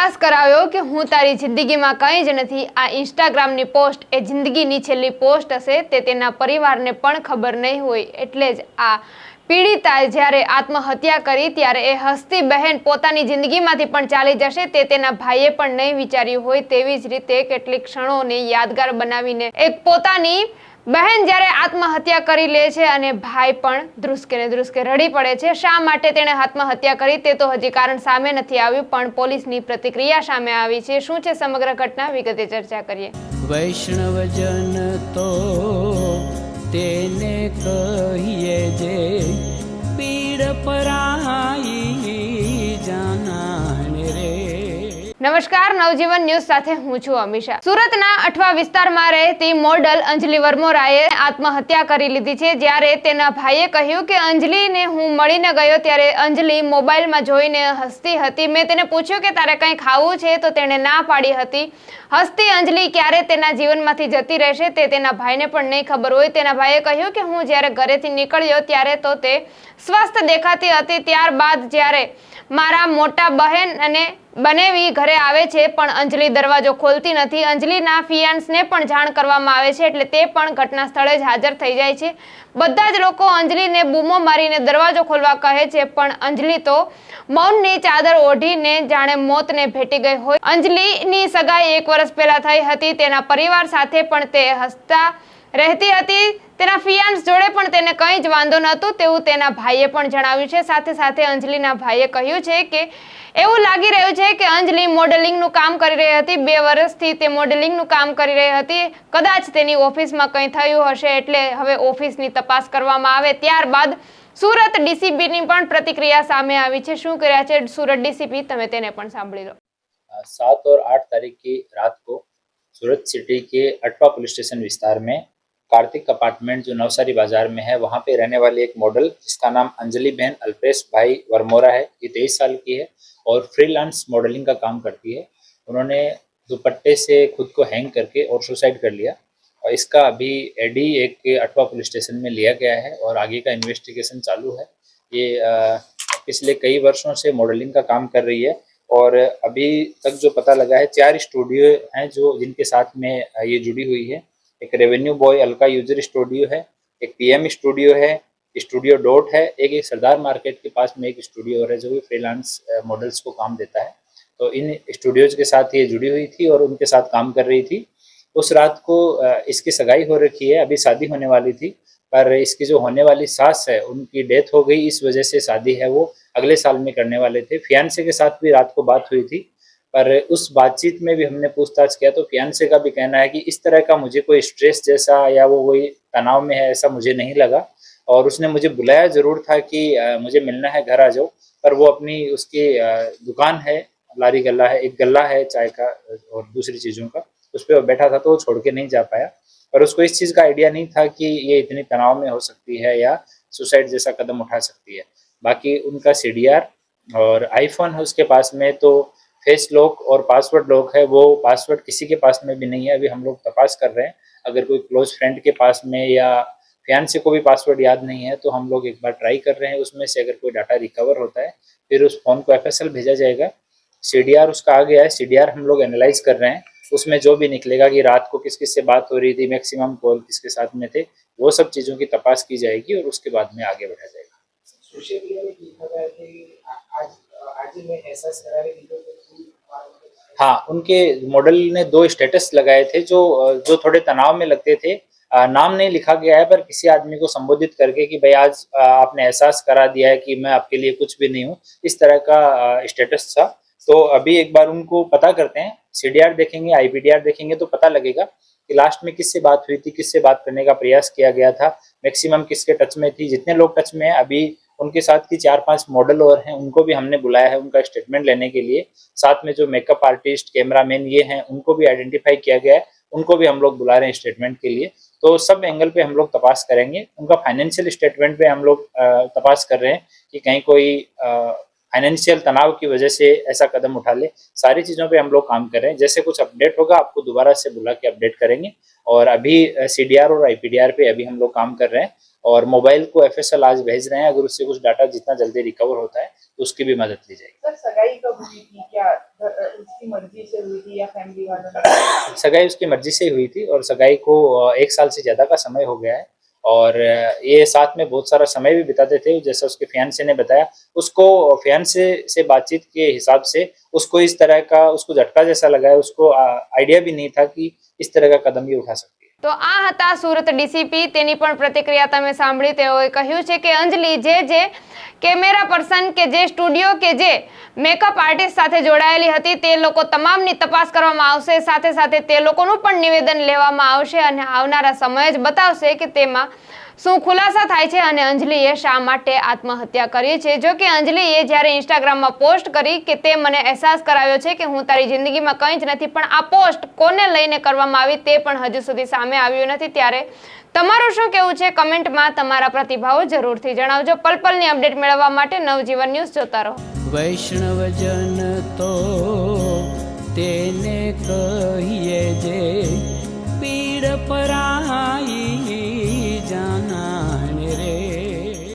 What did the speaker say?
અહેસાસ કરાવ્યો કે હું તારી જિંદગીમાં કંઈ જ નથી. આ ઇન્સ્ટાગ્રામની પોસ્ટ એ જિંદગીની છેલ્લી પોસ્ટ હશે, તે તેના પરિવારને પણ ખબર નહીં હોય. એટલે જ આ પીડિતાએ જ્યારે આત્મહત્યા કરી, ત્યારે એ હસતી બહેન પોતાની જિંદગીમાંથી પણ ચાલી જશે, તે તેના ભાઈએ પણ નહીં વિચાર્યું હોય તેવી જ રીતે કેટલીક ક્ષણોને યાદગાર બનાવીને એક પોતાની બહેન જ્યારે આત્મહત્યા કરી લે છે અને ભાઈ પણ ધ્રુસકે ને ધ્રુસકે રડી પડે છે, શા માટે તેણે આત્મહત્યા કરી તે તો હજી કારણ સામે નથી આવ્યું, પણ પોલીસની પ્રતિક્રિયા સામે આવી છે. શું છે સમગ્ર ઘટના? વિગતે ચર્ચા કરીએ. વૈષ્ણવજન તો તેને કહીએ જે નમસ્કાર, નવજીવન ન્યૂઝ સાથે હું છું અમિશા સુરતના અઠવા વિસ્તારમાં રહેતી મોડલ અંજલિ વર્મોરાએ આત્મહત્યા કરી લીધી છે. જ્યારે તેના ભાઈએ કહ્યું કે અંજલિને હું મળીને ગયો ત્યારે અંજલિ મોબાઈલમાં જોઈને હસતી હતી. મેં તેને પૂછ્યું કે તારે કંઈ ખાવું છે? તો તેણે ના પાડી હતી. હસતી અંજલિ ક્યારે તેના જીવનમાંથી જતી રહેશે તે તેના ભાઈને પણ નહીં ખબર હોય. તેના ભાઈએ કહ્યું કે હું જ્યારે ઘરેથી નીકળ્યો ત્યારે તો તે સ્વસ્થ દેખાતી હતી. ત્યારબાદ જ્યારે મારા મોટા બહેન અને બનેવી ઘરે આવે છે, પણ અંજલિ દરવાજો ખોલતી નથી. અંજલિના ફિયાન્સને પણ જાણ કરવામાં આવે છે, એટલે તે પણ ઘટના સ્થળે જ હાજર થઈ જાય છે. બધા જ લોકો અંજલિને બૂમો મારીને દરવાજો ખોલવા કહે છે, પણ અંજલિ તો મૌનની ચાદર ઓઢીને જાણે મોતને ભેટી ગઈ હોય. અંજલિની સગાઈ એક વર્ષ પહેલા થઈ હતી, તેના પરિવાર સાથે પણ તે હસતા રહેતી હતી તેના ફિયાન્સ જોડે પણ તેને કંઈ જ વાંધો નહોતો તેવું તેના ભાઈએ પણ જણાવ્યું છે સાથે સાથે અંજલિના ભાઈએ કહ્યું છે કે એવું લાગી રહ્યું છે કે અંજલિ મોડેલિંગનું કામ કરી રહી હતી બે વર્ષથી તે મોડેલિંગનું કામ કરી રહી હતી કદાચ તેની ઓફિસમાં કંઈ થયું હશે એટલે હવે ઓફિસની તપાસ કરવામાં આવે ત્યારબાદ સુરત ડીસીપીની પણ પ્રતિક્રિયા સામે આવી છે શું કર્યા છે સુરત ડીસીપી તમે તેને પણ સાંભળી લો सात और आठ तारीख की रात को सूरत सिटी के अटवा पुलिस स्टेशन विस्तार में कार्तिक अपार्टमेंट जो नवसारी बाज़ार में है, वहाँ पे रहने वाली एक मॉडल, जिसका नाम अंजलि बहन अल्पेश भाई वर्मोरा है, ये तेईस साल की है और फ्रीलांस मॉडलिंग का काम करती है। उन्होंने दुपट्टे से खुद को हैंग करके और सुसाइड कर लिया और इसका अभी एडी एक अटवा पुलिस स्टेशन में लिया गया है और आगे का इन्वेस्टिगेशन चालू है। ये पिछले कई वर्षों से मॉडलिंग का काम कर रही है और अभी तक जो पता लगा है, चार स्टूडियो हैं जो जिनके साथ में ये जुड़ी हुई है। एक रेवेन्यू बॉय अलका यूज़र स्टूडियो है, एक पीएम स्टूडियो है स्टूडियो डॉट है, एक एक सरदार मार्केट के पास में एक स्टूडियो और है जो भी फ्रीलांस मॉडल्स को काम देता है। तो इन स्टूडियोज के साथ ये जुड़ी हुई थी और उनके साथ काम कर रही थी। उस रात को इसकी सगाई हो रखी है, अभी शादी होने वाली थी, पर इसकी जो होने वाली सास है, उनकी डेथ हो गई, इस वजह से शादी है वो अगले साल में करने वाले थे। फियांसे के साथ भी रात को बात हुई थी पर उस बातचीत में भी हमने पूछताछ किया तो फियांसे का भी कहना है कि इस तरह का मुझे कोई स्ट्रेस जैसा या वो कोई तनाव में है ऐसा मुझे नहीं लगा। और उसने मुझे बुलाया ज़रूर था कि अ, मुझे मिलना है घर आ जाओ। पर वो अपनी उसकी अ, दुकान है लारी गल्ला है एक गल्ला है चाय का और दूसरी चीज़ों का। उस पर बैठा था तो वो छोड़ के नहीं जा पाया। पर उसको इस चीज़ का आइडिया नहीं था कि ये इतनी तनाव में हो सकती है या सुसाइड जैसा कदम उठा सकती है। बाकी उनका सीडीआर और आईफोन है उसके पास में तो फेस लॉक और पासवर्ड लॉक है, वो पासवर्ड किसी के पास में भी नहीं है, अभी हम लोग तपास कर रहे हैं। अगर कोई क्लोज फ्रेंड के पास में या फियांसे को भी पासवर्ड याद नहीं है तो हम लोग एक बार ट्राई कर रहे हैं, उसमें से अगर कोई डाटा रिकवर होता है, फिर उस फ़ोन को एफएसएल भेजा जाएगा। सीडीआर उसका आ गया है सी हम लोग एनालाइज कर रहे हैं। उसमें जो भी निकलेगा कि रात को किस किस से बात हो रही थी मैक्सिमम कॉल किसके साथ में थे, वो सब चीज़ों की तपास की जाएगी और उसके बाद में आगे बढ़ा जाएगा। सोशल मीडिया में गया है कि आज आज मैं एहसास करा रही थी हाँ उनके मॉडल ने दो स्टेटस लगाए थे जो जो थोड़े तनाव में लगते थे। नाम नहीं लिखा गया है, पर किसी आदमी को संबोधित करके कि भाई आज आपने एहसास करा दिया है कि मैं आपके लिए कुछ भी नहीं हूँ, इस तरह का स्टेटस था। तो अभी एक बार उनको पता करते हैं सीडीआर देखेंगे आईपीडीआर देखेंगे तो पता लगेगा कि लास्ट में किससे बात हुई थी, किससे बात करने का प्रयास किया गया था मैक्सिमम किसके टच में थी, जितने लोग टच में हैं, अभी उनके साथ की चार पाँच मॉडल और हैं, उनको भी हमने बुलाया है उनका स्टेटमेंट लेने के लिए। साथ में जो मेकअप आर्टिस्ट कैमरामैन ये हैं, उनको भी आइडेंटिफाई किया गया है, उनको भी हम लोग बुला रहे हैं स्टेटमेंट के लिए। तो सब एंगल पे हम लोग तपास करेंगे। उनका फाइनेंशियल स्टेटमेंट पे हम लोग तपास कर रहे हैं कि कहीं कोई फाइनेंशियल तनाव की वजह से ऐसा कदम उठा ले। सारी चीज़ों पे हम लोग काम कर रहे हैं। जैसे कुछ अपडेट होगा, आपको दोबारा से बुला के अपडेट करेंगे। और अभी सीडीआर और आईपीडीआर पे अभी हम लोग काम कर रहे हैं। और मोबाइल को एफएसएल आज भेज रहे हैं। अगर उससे कुछ डाटा जितना जल्दी रिकवर होता है तो उसकी भी मदद ली जाएगी। सर सगाई कब हुई थी? क्या उसकी मर्ज़ी से हुई थी या फैमिली वालों ने सगाई उसकी मर्ज़ी से हुई थी और सगाई को एक साल से ज़्यादा का समय हो गया है। और ये साथ में बहुत सारा समय भी बिताते थे। जैसा उसके फियांसे ने बताया उसको फियांसे से बातचीत के हिसाब से उसको इस तरह का उसको झटका जैसा लगा है। उसको आइडिया भी नहीं था कि इस तरह का कदम ये उठा सकती। તો આ હતા સુરત ડીસીપી. તેની પણ પ્રતિક્રિયા તમે સાંભળી તેઓએ કહ્યું છે કે, અંજલિ, જે જે કેમેરા પર્સન કે જે સ્ટુડિયો કે જે મેકઅપ આર્ટિસ્ટ સાથે જોડાયેલી હતી, તે લોકો તમામની તપાસ કરવામાં આવશે. સાથે સાથે તે લોકોનું પણ નિવેદન લેવામાં આવશે અને આવનારા સમય જ બતાવશે કે તેમાં શું ખુલાસા થાય છે અને અંજલિએ શા માટે આત્મહત્યા કરી છે? જો કે અંજલિએ જ્યારે ઇન્સ્ટાગ્રામમાં પોસ્ટ કરી કે તે મને અહેસાસ કરાવ્યો છે કે હું તારી જિંદગીમાં કંઈ જ નથી, પણ આ પોસ્ટ કોને લઈને કરવામાં આવી તે પણ હજુ સુધી સામે આવ્યું નથી. ત્યારે તમારું શું કેવું છે? કમેન્ટમાં તમારા પ્રતિભાવો જરૂરથી જણાવજો. પલપલની અપડેટ મેળવવા માટે નવજીવન ન્યૂઝ જોતા રહો. વૈષ્ણવજન તો તેને કહીએ જે પીડ પરાઈ